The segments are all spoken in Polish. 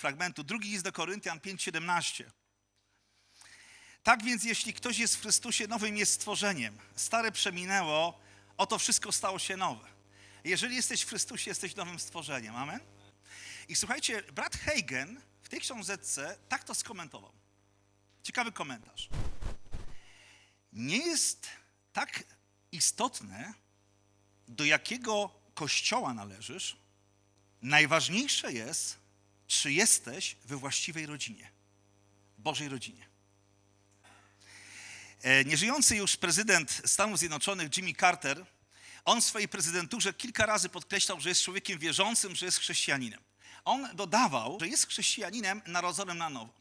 fragmentu. Drugi list do Koryntian 5,17. Tak więc, jeśli ktoś jest w Chrystusie, nowym jest stworzeniem. Stare przeminęło, oto wszystko stało się nowe. Jeżeli jesteś w Chrystusie, jesteś nowym stworzeniem. Amen? I słuchajcie, brat Hagen w tej książeczce tak to skomentował. Ciekawy komentarz. Nie jest tak istotne, do jakiego kościoła należysz. Najważniejsze jest, czy jesteś we właściwej rodzinie, Bożej rodzinie. E, Nieżyjący już prezydent Stanów Zjednoczonych Jimmy Carter, on w swojej prezydenturze kilka razy podkreślał, że jest człowiekiem wierzącym, że jest chrześcijaninem. On dodawał, że jest chrześcijaninem narodzonym na nowo.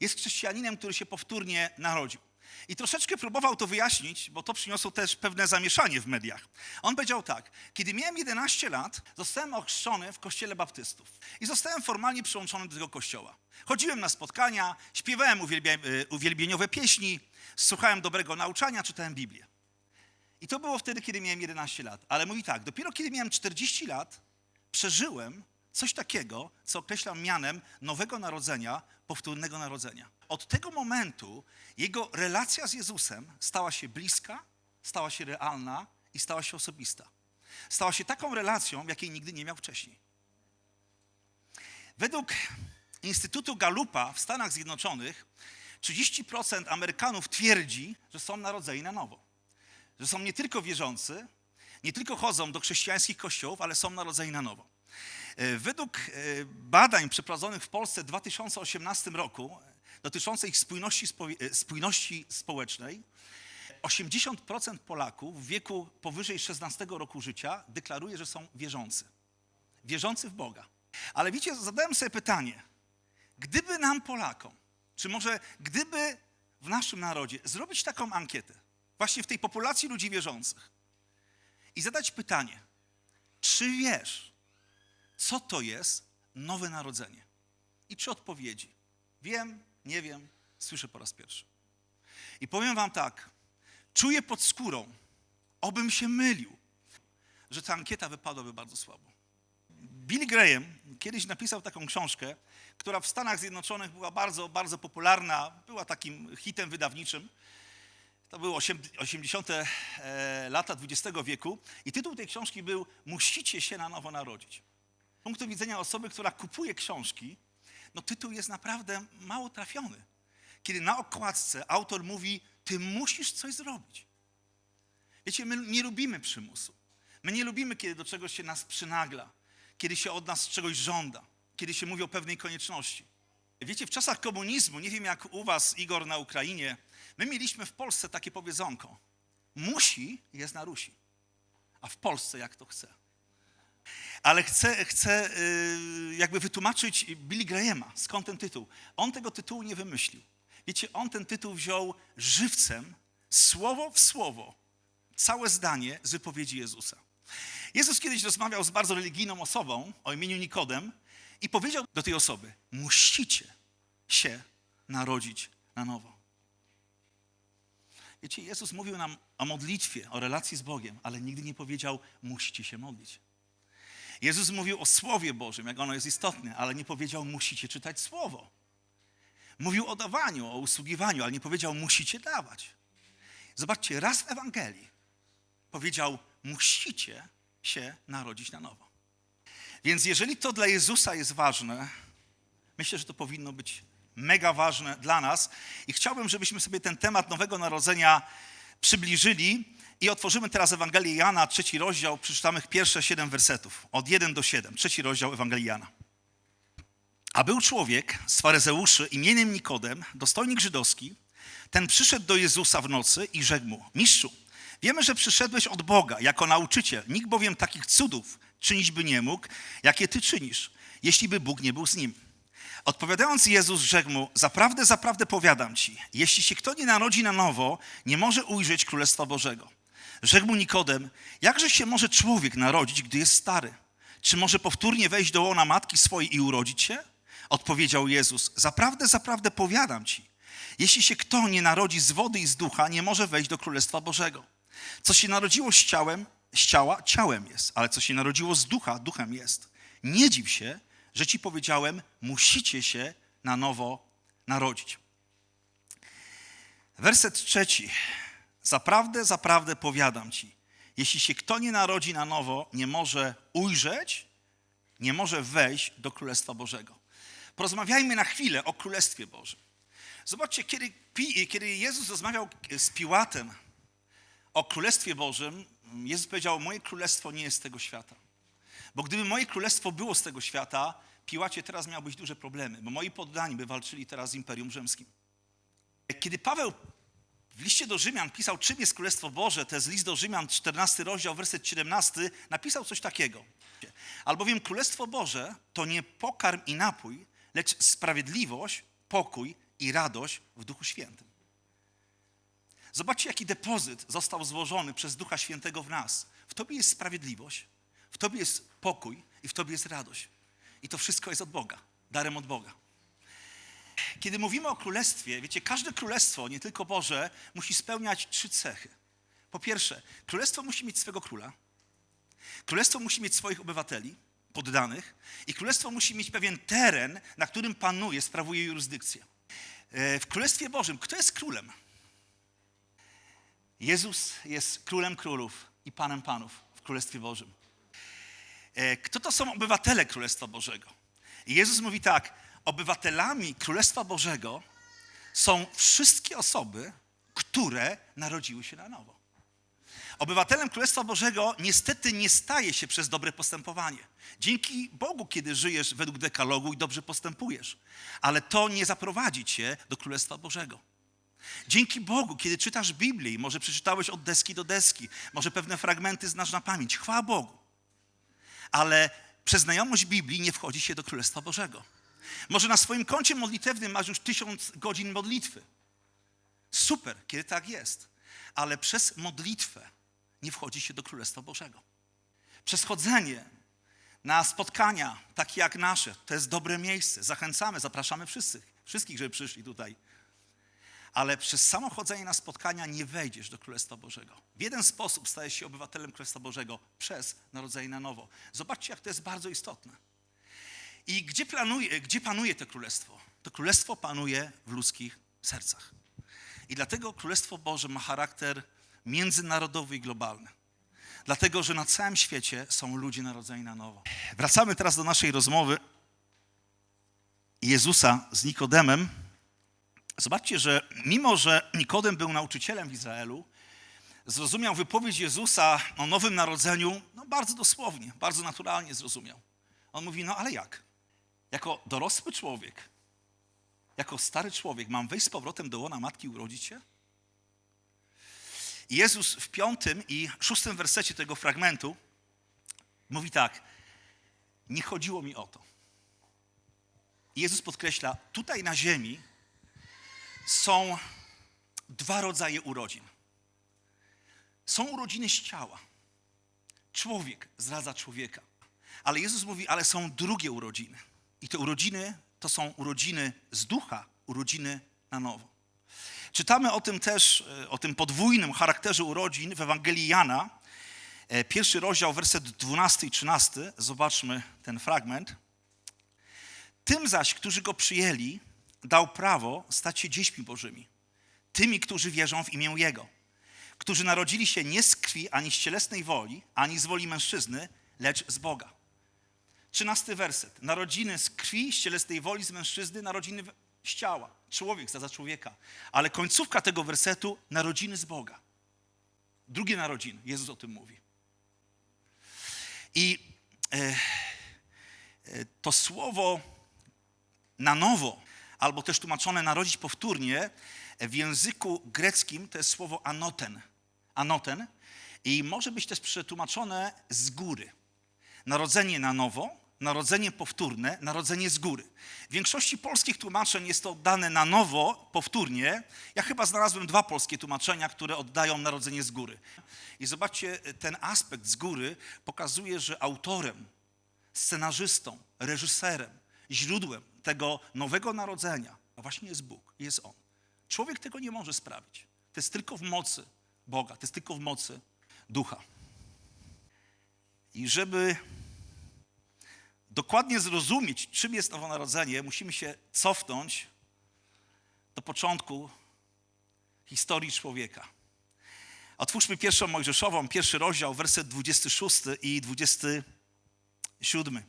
Jest chrześcijaninem, który się powtórnie narodził. I troszeczkę próbował to wyjaśnić, bo to przyniosło też pewne zamieszanie w mediach. On powiedział tak: Kiedy miałem 11 lat, zostałem ochrzczony w kościele baptystów i zostałem formalnie przyłączony do tego kościoła. Chodziłem na spotkania, śpiewałem y, uwielbieniowe pieśni, słuchałem dobrego nauczania, czytałem Biblię. I to było wtedy, kiedy miałem 11 lat. Ale mówi tak, dopiero kiedy miałem 40 lat, przeżyłem coś takiego, co określam mianem nowego narodzenia, powtórnego narodzenia. Od tego momentu jego relacja z Jezusem stała się bliska, stała się realna i stała się osobista. Stała się taką relacją, jakiej nigdy nie miał wcześniej. Według Instytutu Gallupa w Stanach Zjednoczonych 30% Amerykanów twierdzi, że są narodzeni na nowo. Że są nie tylko wierzący, nie tylko chodzą do chrześcijańskich kościołów, ale są narodzeni na nowo. E, Według e, badań przeprowadzonych w Polsce w 2018 roku dotyczących spójności, spo- e, spójności społecznej, 80% Polaków w wieku powyżej 16 roku życia deklaruje, że są wierzący. Wierzący w Boga. Ale wiecie, zadałem sobie pytanie, gdyby nam Polakom, czy może gdyby w naszym narodzie zrobić taką ankietę, właśnie w tej populacji ludzi wierzących i zadać pytanie, czy wiesz, co to jest nowe narodzenie? I trzy odpowiedzi. Wiem, nie wiem, słyszę po raz pierwszy. I powiem wam tak, czuję pod skórą, obym się mylił, że ta ankieta wypadłaby bardzo słabo. Billy Graham kiedyś napisał taką książkę, która w Stanach Zjednoczonych była bardzo, bardzo popularna, była takim hitem wydawniczym. To były osiem- 80. e, lata XX wieku i tytuł tej książki był Musicie się na nowo narodzić. Z punktu widzenia osoby, która kupuje książki, no tytuł jest naprawdę mało trafiony. Kiedy na okładce autor mówi, ty musisz coś zrobić. Wiecie, my nie lubimy przymusu. My nie lubimy, kiedy do czegoś się nas przynagla, kiedy się od nas czegoś żąda, kiedy się mówi o pewnej konieczności. Wiecie, w czasach komunizmu, nie wiem jak u was, Igor, na Ukrainie, my mieliśmy w Polsce takie powiedzonko. Musi jest na Rusi, a w Polsce jak to chce. Ale chcę, chcę yy, jakby wytłumaczyć Billy Grahama, skąd ten tytuł. On tego tytułu nie wymyślił. Wiecie, on ten tytuł wziął żywcem, słowo w słowo, całe zdanie z wypowiedzi Jezusa. Jezus kiedyś rozmawiał z bardzo religijną osobą o imieniu Nikodem i powiedział do tej osoby: Musicie się narodzić na nowo. Wiecie, Jezus mówił nam o modlitwie, o relacji z Bogiem, ale nigdy nie powiedział: Musicie się modlić. Jezus mówił o Słowie Bożym, jak ono jest istotne, ale nie powiedział: Musicie czytać Słowo. Mówił o dawaniu, o usługiwaniu, ale nie powiedział: Musicie dawać. Zobaczcie, raz w Ewangelii powiedział: Musicie się narodzić na nowo. Więc jeżeli to dla Jezusa jest ważne, myślę, że to powinno być mega ważne dla nas. I chciałbym, żebyśmy sobie ten temat Nowego Narodzenia przybliżyli i otworzymy teraz Ewangelię Jana, trzeci rozdział, przeczytamy pierwsze siedem wersetów, od 1 do 7, trzeci rozdział Ewangelii Jana. A był człowiek z faryzeuszy imieniem Nikodem, dostojnik żydowski. Ten przyszedł do Jezusa w nocy i rzekł mu, mistrzu, wiemy, że przyszedłeś od Boga jako nauczyciel. Nikt bowiem takich cudów czynić by nie mógł, jakie ty czynisz, jeśli by Bóg nie był z nim. Odpowiadając Jezus rzekł mu, zaprawdę, zaprawdę powiadam ci, jeśli się kto nie narodzi na nowo, nie może ujrzeć Królestwa Bożego. Rzekł mu Nikodem, jakże się może człowiek narodzić, gdy jest stary? Czy może powtórnie wejść do łona matki swojej i urodzić się? Odpowiedział Jezus, zaprawdę, zaprawdę powiadam ci, jeśli się kto nie narodzi z wody i z ducha, nie może wejść do Królestwa Bożego. Co się narodziło z ciałem, z ciała, ciałem jest, ale co się narodziło z ducha, duchem jest. Nie dziw się, że ci powiedziałem, musicie się na nowo narodzić. Werset trzeci. Zaprawdę, zaprawdę powiadam ci, jeśli się kto nie narodzi na nowo, nie może ujrzeć, nie może wejść do Królestwa Bożego. Porozmawiajmy na chwilę o Królestwie Bożym. Zobaczcie, kiedy, kiedy Jezus rozmawiał z Piłatem o Królestwie Bożym, Jezus powiedział, moje królestwo nie jest z tego świata. Bo gdyby moje królestwo było z tego świata, Piłacie teraz miałbyś duże problemy, bo moi poddani by walczyli teraz z Imperium Rzymskim. Kiedy Paweł w liście do Rzymian pisał, czym jest Królestwo Boże, to jest list do Rzymian, 14 rozdział, werset 17, napisał coś takiego. Albowiem Królestwo Boże to nie pokarm i napój, lecz sprawiedliwość, pokój i radość w Duchu Świętym. Zobaczcie, jaki depozyt został złożony przez Ducha Świętego w nas. W Tobie jest sprawiedliwość, w Tobie jest pokój i w Tobie jest radość. I to wszystko jest od Boga, darem od Boga. Kiedy mówimy o królestwie, wiecie, każde królestwo, nie tylko Boże, musi spełniać trzy cechy. Po pierwsze, królestwo musi mieć swego króla, królestwo musi mieć swoich obywateli, poddanych, i królestwo musi mieć pewien teren, na którym panuje, sprawuje jurysdykcję. E, W Królestwie Bożym, kto jest królem? Jezus jest królem królów i panem panów w Królestwie Bożym. E, Kto to są obywatele Królestwa Bożego? Jezus mówi tak: obywatelami Królestwa Bożego są wszystkie osoby, które narodziły się na nowo. Obywatelem Królestwa Bożego niestety nie staje się przez dobre postępowanie. Dzięki Bogu, kiedy żyjesz według dekalogu i dobrze postępujesz, ale to nie zaprowadzi cię do Królestwa Bożego. Dzięki Bogu, kiedy czytasz Biblię, może przeczytałeś od deski do deski, może pewne fragmenty znasz na pamięć, chwała Bogu. Ale przez znajomość Biblii nie wchodzi się do Królestwa Bożego. Może na swoim koncie modlitewnym masz już tysiąc godzin modlitwy. Super, kiedy tak jest. Ale przez modlitwę nie wchodzi się do Królestwa Bożego. Przez chodzenie na spotkania takie jak nasze, to jest dobre miejsce. Zachęcamy, zapraszamy wszystkich, wszystkich, żeby przyszli tutaj. Ale przez samo chodzenie na spotkania nie wejdziesz do Królestwa Bożego. W jeden sposób stajesz się obywatelem Królestwa Bożego przez narodzenie na nowo. Zobaczcie, jak to jest bardzo istotne. I gdzie, planuje, gdzie panuje to królestwo? To królestwo panuje w ludzkich sercach. I dlatego Królestwo Boże ma charakter międzynarodowy i globalny. Dlatego, że na całym świecie są ludzie narodzeni na nowo. Wracamy teraz do naszej rozmowy Jezusa z Nikodemem. Zobaczcie, że mimo, że Nikodem był nauczycielem w Izraelu, zrozumiał wypowiedź Jezusa o nowym narodzeniu no bardzo dosłownie, bardzo naturalnie zrozumiał. On mówi, no ale jak? Jako dorosły człowiek, jako stary człowiek mam wejść z powrotem do łona matki i urodzić się? Jezus w piątym i szóstym wersecie tego fragmentu mówi tak, nie chodziło mi o to. Jezus podkreśla, tutaj na ziemi są dwa rodzaje urodzin. Są urodziny z ciała. Człowiek zdradza człowieka. Ale Jezus mówi, ale są drugie urodziny. I te urodziny to są urodziny z ducha, urodziny na nowo. Czytamy o tym też, e, o tym podwójnym charakterze urodzin w Ewangelii Jana. E, Pierwszy rozdział, werset 12 i 13. Zobaczmy ten fragment. Tym zaś, którzy go przyjęli, dał prawo stać się dziećmi Bożymi. Tymi, którzy wierzą w imię Jego. Którzy narodzili się nie z krwi, ani z cielesnej woli, ani z woli mężczyzny, lecz z Boga. Trzynasty werset. Narodziny z krwi, z cielesnej woli, z mężczyzny, narodziny z ciała. Człowiek za człowieka. Ale końcówka tego wersetu, narodziny z Boga. Drugie narodziny, Jezus o tym mówi. I e, e, to słowo na nowo, albo też tłumaczone narodzić powtórnie, w języku greckim to jest słowo anoten. Anoten. I może być też przetłumaczone z góry. Narodzenie na nowo, narodzenie powtórne, narodzenie z góry. W większości polskich tłumaczeń jest to oddane na nowo, powtórnie. Ja chyba znalazłem dwa polskie tłumaczenia, które oddają narodzenie z góry. I zobaczcie, ten aspekt z góry pokazuje, że autorem, scenarzystą, reżyserem, źródłem tego nowego narodzenia no właśnie jest Bóg, jest On. Człowiek tego nie może sprawić. To jest tylko w mocy Boga, to jest tylko w mocy Ducha. I żeby dokładnie zrozumieć, czym jest nowonarodzenie, musimy się cofnąć do początku historii człowieka. Otwórzmy pierwszą Mojżeszową, pierwszy rozdział, werset 26 i 27.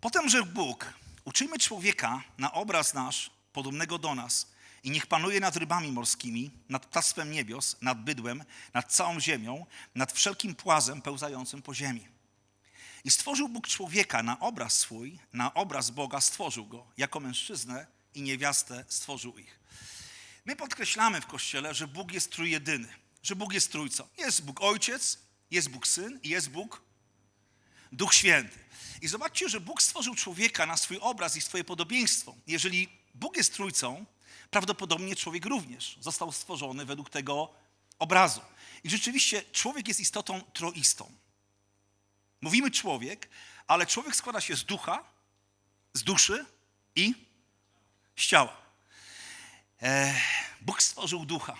Potem rzekł Bóg, uczyjmy człowieka na obraz nasz, podobnego do nas, i niech panuje nad rybami morskimi, nad ptactwem niebios, nad bydłem, nad całą ziemią, nad wszelkim płazem pełzającym po ziemi. I stworzył Bóg człowieka na obraz swój, na obraz Boga stworzył go, jako mężczyznę i niewiastę stworzył ich. My podkreślamy w Kościele, że Bóg jest trójjedyny, że Bóg jest trójcą. Jest Bóg Ojciec, jest Bóg Syn i jest Bóg Duch Święty. I zobaczcie, że Bóg stworzył człowieka na swój obraz i swoje podobieństwo. Jeżeli Bóg jest trójcą, prawdopodobnie człowiek również został stworzony według tego obrazu. I rzeczywiście człowiek jest istotą troistą. Mówimy człowiek, ale człowiek składa się z ducha, z duszy i z ciała. E, Bóg stworzył ducha.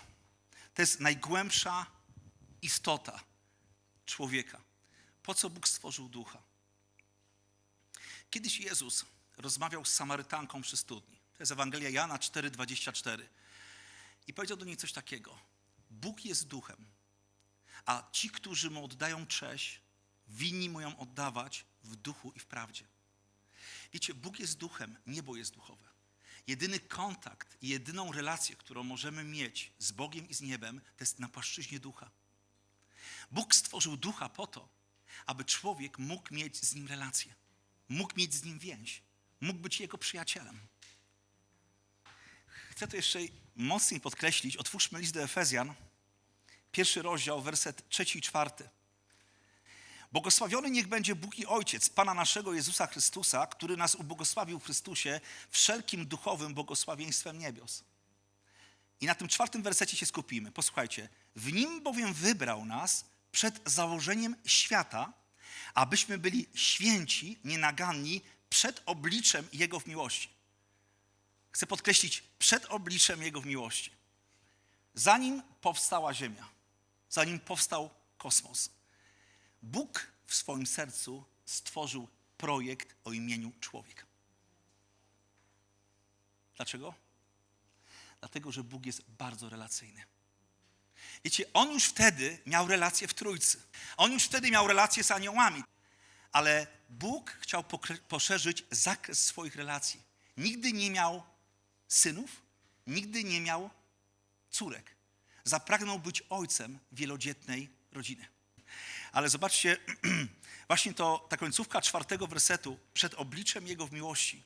To jest najgłębsza istota człowieka. Po co Bóg stworzył ducha? Kiedyś Jezus rozmawiał z Samarytanką przy studni. To jest Ewangelia Jana 4,24. I powiedział do niej coś takiego. Bóg jest duchem, a ci, którzy mu oddają cześć, winni mu ją oddawać w duchu i w prawdzie. Wiecie, Bóg jest duchem, niebo jest duchowe. Jedyny kontakt i jedyną relację, którą możemy mieć z Bogiem i z niebem, to jest na płaszczyźnie ducha. Bóg stworzył ducha po to, aby człowiek mógł mieć z nim relację, mógł mieć z nim więź, mógł być jego przyjacielem. Chcę to jeszcze mocniej podkreślić. Otwórzmy list do Efezjan, pierwszy rozdział, werset trzeci i czwarty. Błogosławiony niech będzie Bóg i Ojciec Pana naszego Jezusa Chrystusa, który nas ubłogosławił w Chrystusie wszelkim duchowym błogosławieństwem niebios. I na tym czwartym wersecie się skupimy. Posłuchajcie. W nim bowiem wybrał nas przed założeniem świata, abyśmy byli święci, nienaganni przed obliczem Jego w miłości. Chcę podkreślić, przed obliczem Jego w miłości. Zanim powstała Ziemia, zanim powstał kosmos, Bóg w swoim sercu stworzył projekt o imieniu człowiek. Dlaczego? Dlatego, że Bóg jest bardzo relacyjny. Wiecie, on już wtedy miał relacje w Trójcy. On już wtedy miał relacje z aniołami. Ale Bóg chciał poszerzyć zakres swoich relacji. Nigdy nie miał synów, nigdy nie miał córek. Zapragnął być ojcem wielodzietnej rodziny. Ale zobaczcie, właśnie to, ta końcówka czwartego wersetu, przed obliczem Jego w miłości,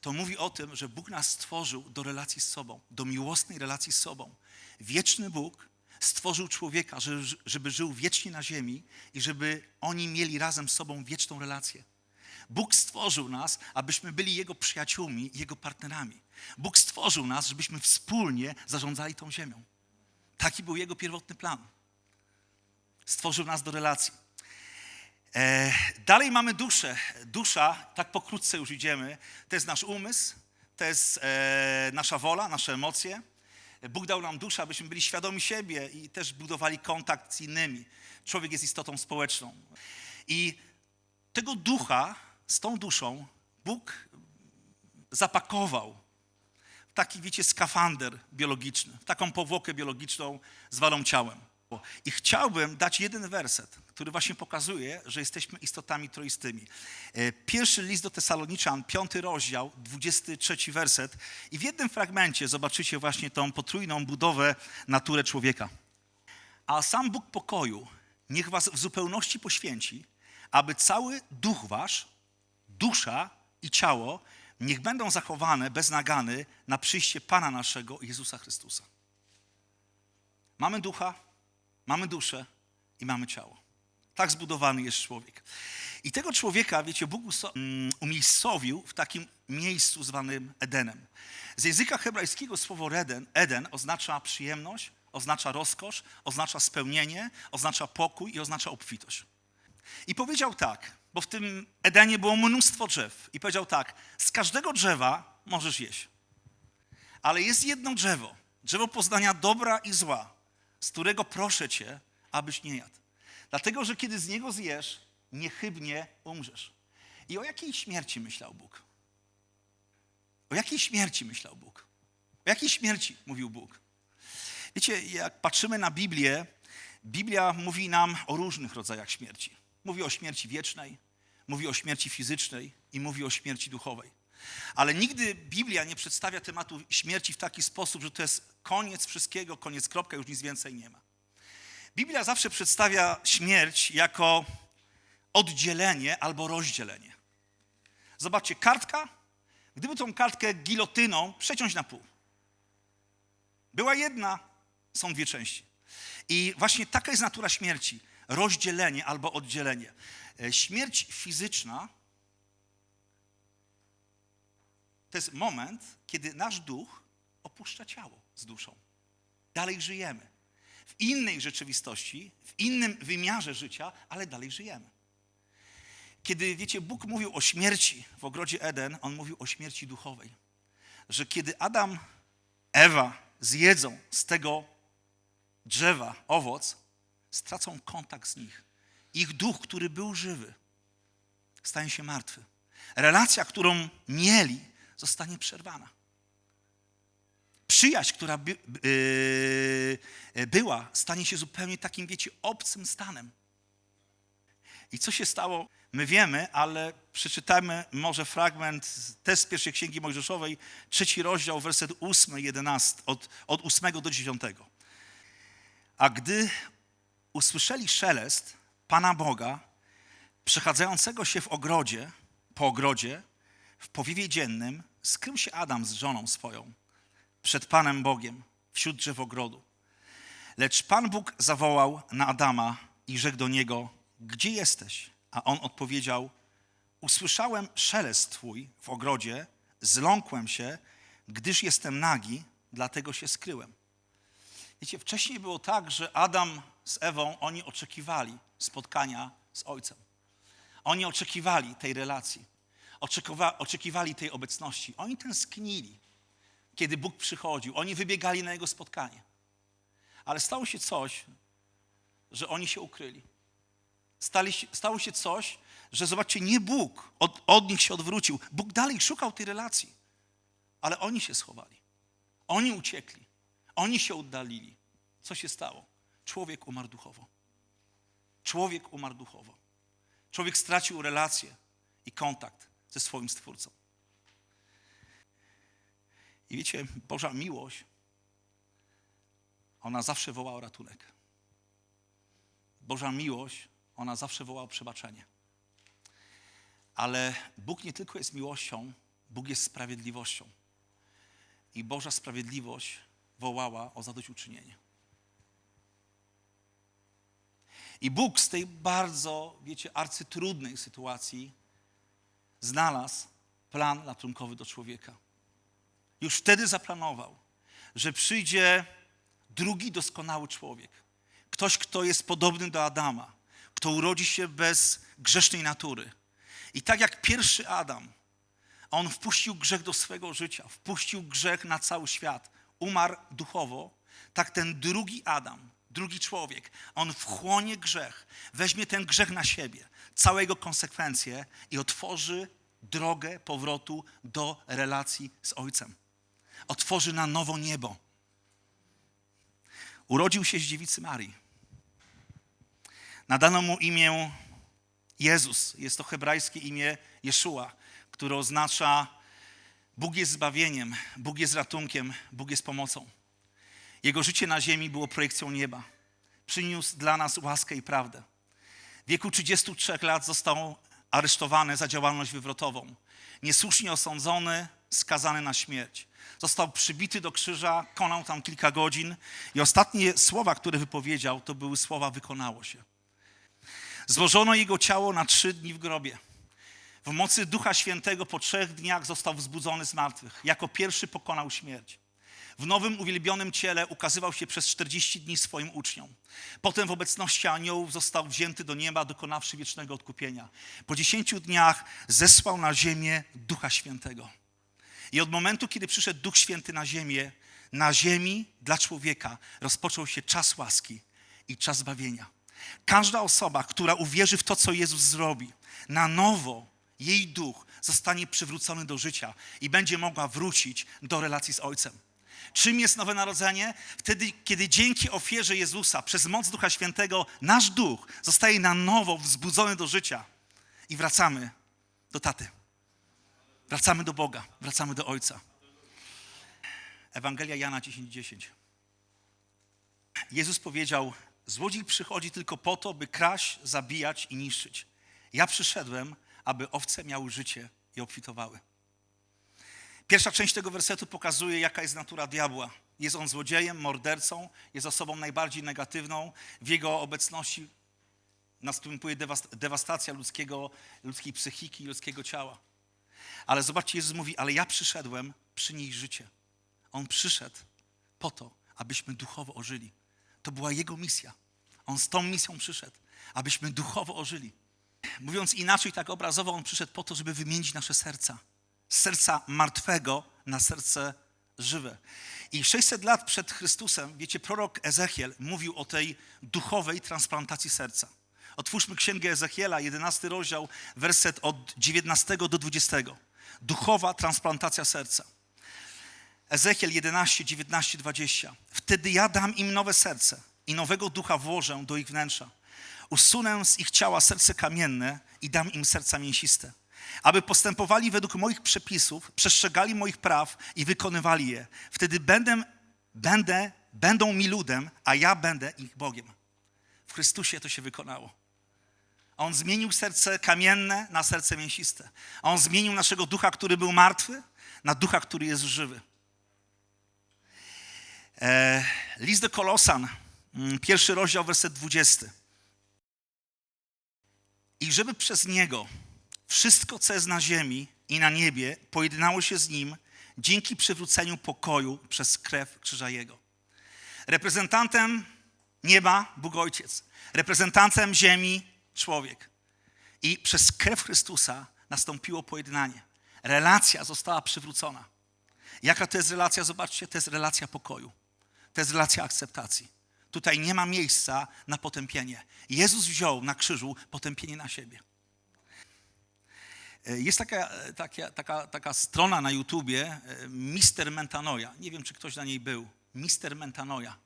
to mówi o tym, że Bóg nas stworzył do relacji z sobą, do miłosnej relacji z sobą. Wieczny Bóg stworzył człowieka, żeby, żył wiecznie na ziemi i żeby oni mieli razem z sobą wieczną relację. Bóg stworzył nas, abyśmy byli Jego przyjaciółmi, Jego partnerami. Bóg stworzył nas, żebyśmy wspólnie zarządzali tą ziemią. Taki był Jego pierwotny plan. Stworzył nas do relacji. E, dalej mamy duszę. Dusza, tak pokrótce już idziemy, to jest nasz umysł, to jest e, nasza wola, nasze emocje. Bóg dał nam duszę, abyśmy byli świadomi siebie i też budowali kontakt z innymi. Człowiek jest istotą społeczną. I tego ducha, z tą duszą, Bóg zapakował w taki, wiecie, skafander biologiczny, w taką powłokę biologiczną zwaną ciałem. I chciałbym dać jeden werset, który właśnie pokazuje, że jesteśmy istotami troistymi. E, Pierwszy list do Tesaloniczan, piąty rozdział, 23 werset. I w jednym fragmencie zobaczycie właśnie tą potrójną budowę naturę człowieka. A sam Bóg pokoju niech was w zupełności poświęci, aby cały duch wasz, dusza i ciało niech będą zachowane bez nagany na przyjście Pana naszego Jezusa Chrystusa. Mamy ducha, mamy duszę i mamy ciało. Tak zbudowany jest człowiek. I tego człowieka, wiecie, Bóg mm, umiejscowił w takim miejscu zwanym Edenem. Z języka hebrajskiego słowo Eden, Eden oznacza przyjemność, oznacza rozkosz, oznacza spełnienie, oznacza pokój i oznacza obfitość. I powiedział tak, bo w tym Edenie było mnóstwo drzew. I powiedział tak, z każdego drzewa możesz jeść. Ale jest jedno drzewo, drzewo poznania dobra i zła, z którego proszę cię, abyś nie jadł. Dlatego, że kiedy z niego zjesz, niechybnie umrzesz. I o jakiej śmierci myślał Bóg? O jakiej śmierci myślał Bóg? O jakiej śmierci mówił Bóg? Wiecie, jak patrzymy na Biblię, Biblia mówi nam o różnych rodzajach śmierci. Mówi o śmierci wiecznej, mówi o śmierci fizycznej i mówi o śmierci duchowej. Ale nigdy Biblia nie przedstawia tematu śmierci w taki sposób, że to jest koniec wszystkiego, koniec kropka, już nic więcej nie ma. Biblia zawsze przedstawia śmierć jako oddzielenie albo rozdzielenie. Zobaczcie, kartka, gdyby tą kartkę gilotyną przeciąć na pół. Była jedna, są dwie części. I właśnie taka jest natura śmierci. Rozdzielenie albo oddzielenie. E, Śmierć fizyczna to jest moment, kiedy nasz duch opuszcza ciało z duszą. Dalej żyjemy. W innej rzeczywistości, w innym wymiarze życia, ale dalej żyjemy. Kiedy, wiecie, Bóg mówił o śmierci w ogrodzie Eden, on mówił o śmierci duchowej. Że kiedy Adam, Ewa zjedzą z tego drzewa owoc, stracą kontakt z nich. Ich duch, który był żywy, stanie się martwy. Relacja, którą mieli, zostanie przerwana. Przyjaźń, która by, yy, była, stanie się zupełnie takim, wiecie, obcym stanem. I co się stało, my wiemy, ale przeczytajmy może fragment też z pierwszej księgi Mojżeszowej, trzeci rozdział, werset 8, 11, od, od 8 do 10. A gdy usłyszeli szelest Pana Boga, przechadzającego się w ogrodzie, po ogrodzie, w powiewie dziennym, skrył się Adam z żoną swoją przed Panem Bogiem wśród drzew ogrodu. Lecz Pan Bóg zawołał na Adama i rzekł do niego, gdzie jesteś? A on odpowiedział, usłyszałem szelest twój w ogrodzie, zląkłem się, gdyż jestem nagi, dlatego się skryłem. Wiecie, wcześniej było tak, że Adam z Ewą, oni oczekiwali spotkania z Ojcem. Oni oczekiwali tej relacji. Oczekiwa, oczekiwali tej obecności. Oni tęsknili, kiedy Bóg przychodził. Oni wybiegali na Jego spotkanie. Ale stało się coś, że oni się ukryli. Stali, stało się coś, że zobaczcie, nie Bóg od, od nich się odwrócił. Bóg dalej szukał tej relacji, ale oni się schowali. Oni uciekli. Oni się oddalili. Co się stało? Człowiek umarł duchowo. Człowiek umarł duchowo. Człowiek stracił relację i kontakt ze swoim Stwórcą. I wiecie, Boża miłość, ona zawsze woła o ratunek. Boża miłość, ona zawsze woła o przebaczenie. Ale Bóg nie tylko jest miłością, Bóg jest sprawiedliwością. I Boża sprawiedliwość wołała o zadośćuczynienie. I Bóg z tej bardzo, wiecie, arcytrudnej sytuacji znalazł plan ratunkowy do człowieka. Już wtedy zaplanował, że przyjdzie drugi doskonały człowiek. Ktoś, kto jest podobny do Adama, kto urodzi się bez grzesznej natury. I tak jak pierwszy Adam, on wpuścił grzech do swego życia, wpuścił grzech na cały świat, umarł duchowo, tak ten drugi Adam, drugi człowiek, on wchłonie grzech, weźmie ten grzech na siebie, całe jego konsekwencje i otworzy drogę powrotu do relacji z Ojcem. Otworzy na nowo niebo. Urodził się z dziewicy Marii. Nadano mu imię Jezus. Jest to hebrajskie imię Jeszua, które oznacza Bóg jest zbawieniem, Bóg jest ratunkiem, Bóg jest pomocą. Jego życie na ziemi było projekcją nieba. Przyniósł dla nas łaskę i prawdę. W wieku 33 lat został aresztowany za działalność wywrotową. Niesłusznie osądzony, skazany na śmierć. Został przybity do krzyża, konał tam kilka godzin i ostatnie słowa, które wypowiedział, to były słowa wykonało się. Złożono jego ciało na trzy dni w grobie. W mocy Ducha Świętego po trzech dniach został wzbudzony z martwych. Jako pierwszy pokonał śmierć. W nowym, uwielbionym ciele ukazywał się przez 40 dni swoim uczniom. Potem w obecności aniołów został wzięty do nieba, dokonawszy wiecznego odkupienia. Po 10 dniach zesłał na ziemię Ducha Świętego. I od momentu, kiedy przyszedł Duch Święty na ziemię, na ziemi dla człowieka rozpoczął się czas łaski i czas zbawienia. Każda osoba, która uwierzy w to, co Jezus zrobi, na nowo jej duch zostanie przywrócony do życia i będzie mogła wrócić do relacji z Ojcem. Czym jest nowe narodzenie? Wtedy, kiedy dzięki ofierze Jezusa, przez moc Ducha Świętego, nasz duch zostaje na nowo wzbudzony do życia i wracamy do taty. Wracamy do Boga, wracamy do Ojca. Ewangelia Jana 10:10. 10. Jezus powiedział: Złodziej przychodzi tylko po to, by kraść, zabijać i niszczyć. Ja przyszedłem, aby owce miały życie i obfitowały. Pierwsza część tego wersetu pokazuje, jaka jest natura diabła. Jest on złodziejem, mordercą, jest osobą najbardziej negatywną. W jego obecności następuje dewastacja ludzkiego, ludzkiej psychiki, ludzkiego ciała. Ale zobaczcie, Jezus mówi, ale ja przyszedłem przynieść życie. On przyszedł po to, abyśmy duchowo ożyli. To była Jego misja. On z tą misją przyszedł, abyśmy duchowo ożyli. Mówiąc inaczej, tak obrazowo, On przyszedł po to, żeby wymienić nasze serca. Z serca martwego na serce żywe. I 600 lat przed Chrystusem, wiecie, prorok Ezechiel mówił o tej duchowej transplantacji serca. Otwórzmy Księgę Ezechiela, 11 rozdział, werset od 19 do 20. Duchowa transplantacja serca. Ezechiel 11, 19, 20. Wtedy ja dam im nowe serce i nowego ducha włożę do ich wnętrza. Usunę z ich ciała serce kamienne i dam im serca mięsiste. Aby postępowali według moich przepisów, przestrzegali moich praw i wykonywali je. Wtedy będę, będę, będą mi ludem, a ja będę ich Bogiem. W Chrystusie to się wykonało. On zmienił serce kamienne na serce mięsiste. On zmienił naszego ducha, który był martwy, na ducha, który jest żywy. E, list do Kolosan, mm, pierwszy rozdział, werset 20. I żeby przez Niego wszystko, co jest na ziemi i na niebie, pojednało się z Nim dzięki przywróceniu pokoju przez krew krzyża Jego. Reprezentantem nieba Bóg Ojciec, reprezentantem ziemi człowiek. I przez krew Chrystusa nastąpiło pojednanie. Relacja została przywrócona. Jaka to jest relacja? Zobaczcie, to jest relacja pokoju. To jest relacja akceptacji. Tutaj nie ma miejsca na potępienie. Jezus wziął na krzyżu potępienie na siebie. E, Jest taka, taka, taka, taka strona na YouTubie, e, Mister Mentanoja. Nie wiem, czy ktoś na niej był. Mister Mentanoja.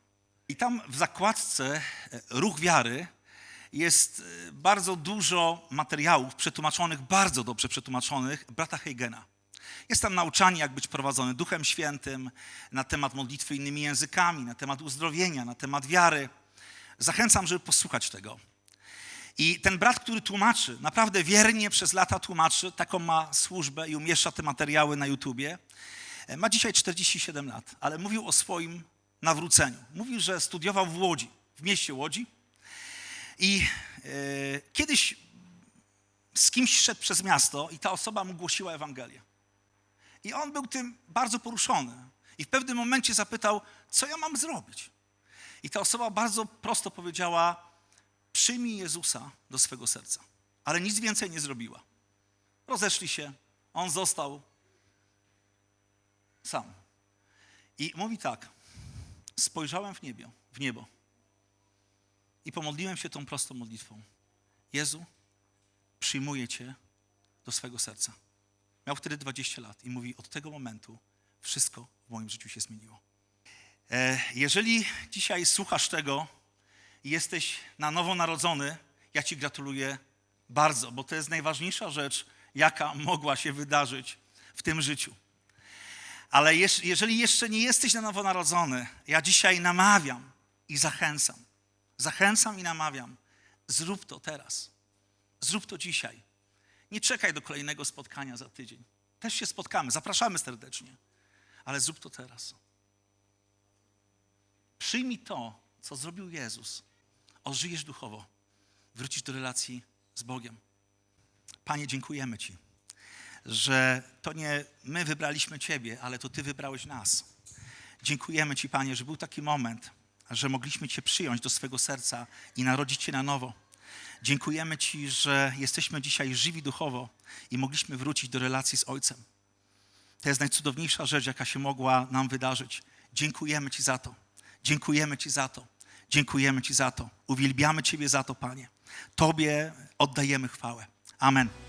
I tam w zakładce e, Ruch Wiary jest bardzo dużo materiałów przetłumaczonych, bardzo dobrze przetłumaczonych brata Heigena. Jest tam nauczanie, jak być prowadzony Duchem Świętym, na temat modlitwy innymi językami, na temat uzdrowienia, na temat wiary. Zachęcam, żeby posłuchać tego. I ten brat, który tłumaczy, naprawdę wiernie przez lata tłumaczy, taką ma służbę i umieszcza te materiały na YouTubie. E, Ma dzisiaj 47 lat, ale mówił o swoim nawróceniu. Mówił, że studiował w Łodzi, w mieście Łodzi. I e, kiedyś z kimś szedł przez miasto i ta osoba mu głosiła Ewangelię. I on był tym bardzo poruszony. I w pewnym momencie zapytał, co ja mam zrobić? I ta osoba bardzo prosto powiedziała, przyjmij Jezusa do swego serca. Ale nic więcej nie zrobiła. Rozeszli się, on został sam. I mówi tak, spojrzałem w niebie, w niebo i pomodliłem się tą prostą modlitwą. Jezu, przyjmuję Cię do swego serca. Miał wtedy 20 lat i mówi, od tego momentu wszystko w moim życiu się zmieniło. E, Jeżeli dzisiaj słuchasz tego i jesteś na nowo narodzony, ja Ci gratuluję bardzo, bo to jest najważniejsza rzecz, jaka mogła się wydarzyć w tym życiu. Ale jeżeli jeszcze nie jesteś na nowo narodzony, ja dzisiaj namawiam i zachęcam. Zachęcam i namawiam. Zrób to teraz. Zrób to dzisiaj. Nie czekaj do kolejnego spotkania za tydzień. Też się spotkamy, zapraszamy serdecznie, ale zrób to teraz. Przyjmij to, co zrobił Jezus. Ożyjesz duchowo, wrócisz do relacji z Bogiem. Panie, dziękujemy Ci, że to nie my wybraliśmy Ciebie, ale to Ty wybrałeś nas. Dziękujemy Ci, Panie, że był taki moment, że mogliśmy Cię przyjąć do swego serca i narodzić Cię na nowo. Dziękujemy Ci, że jesteśmy dzisiaj żywi duchowo i mogliśmy wrócić do relacji z Ojcem. To jest najcudowniejsza rzecz, jaka się mogła nam wydarzyć. Dziękujemy Ci za to. Dziękujemy Ci za to. Dziękujemy Ci za to. Uwielbiamy Ciebie za to, Panie. Tobie oddajemy chwałę. Amen.